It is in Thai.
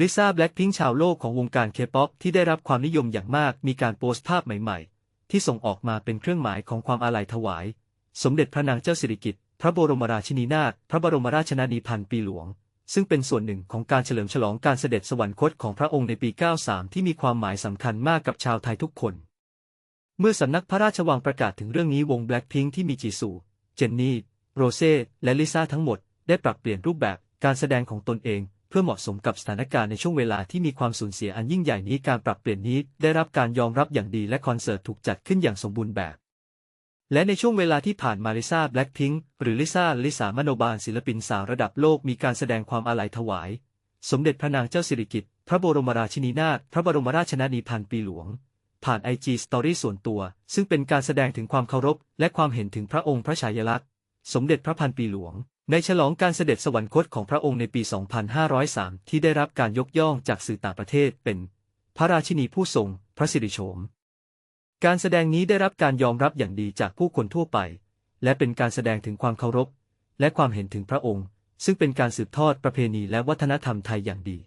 ลิซ่าแบล็คพิงค์ชาวโลกของวงการเคป๊อปที่ได้รับความนิยมอย่างมาก มีการโพสต์ภาพใหม่ๆ ที่ส่งออกมาเป็นเครื่องหมายของความอาลัยถวาย สมเด็จพระนางเจ้าสิริกิติ์พระบรมราชินีนาถพระบรมราชชนนีพันปีหลวง ซึ่งเป็นส่วนหนึ่งของการเฉลิมฉลองการเสด็จสวรรคตของพระองค์ในปี 93 ที่มีความหมายสำคัญมากกับชาวไทยทุกคน เมื่อสำนักพระราชวังประกาศถึงเรื่องนี้วงแบล็คพิงค์ที่มีจีซูเจนนี่โรเซ่และลิซ่าทั้งหมด ได้ปรับเปลี่ยนรูปแบบการแสดงของตนเอง เพื่อเหมาะสมกับสถานการณ์ในช่วงเวลาที่มีความสูญเสียอันยิ่งใหญ่นี้การปรับเปลี่ยนนี้ได้รับการยอมรับอย่างดีและคอนเสิร์ตถูกจัดขึ้นอย่างสมบูรณ์แบบ และในช่วงเวลาที่ผ่านมาลิซ่าแบล็คพิงค์หรือลิซ่าลิสามโนบาลศิลปินสาวระดับโลกมีการแสดงความอาลัยถวาย สมเด็จพระนางเจ้าสิริกิติ์พระบรมราชินีนาถพระบรมราชชนนีพันปีหลวงผ่านไอจีสตอรี่ส่วนตัว ซึ่งเป็นการแสดงถึงความเคารพ และความเห็นถึงพระองค์พระฉายาลักษณ์ สมเด็จพระพันปีหลวง ในฉลองการเสด็จสวรรคตของพระองค์ในปี 2503 ที่ได้รับการยกย่องจากสื่อต่างประเทศเป็น พระราชินีผู้ทรง พระสิริโฉม การแสดงนี้ได้รับการยอมรับอย่างดีจากผู้คนทั่วไป และเป็นการแสดงถึงความเคารพ และความเห็นถึงพระองค์ ซึ่งเป็นการสืบทอดประเพณีและวัฒนธรรมไทยอย่างดี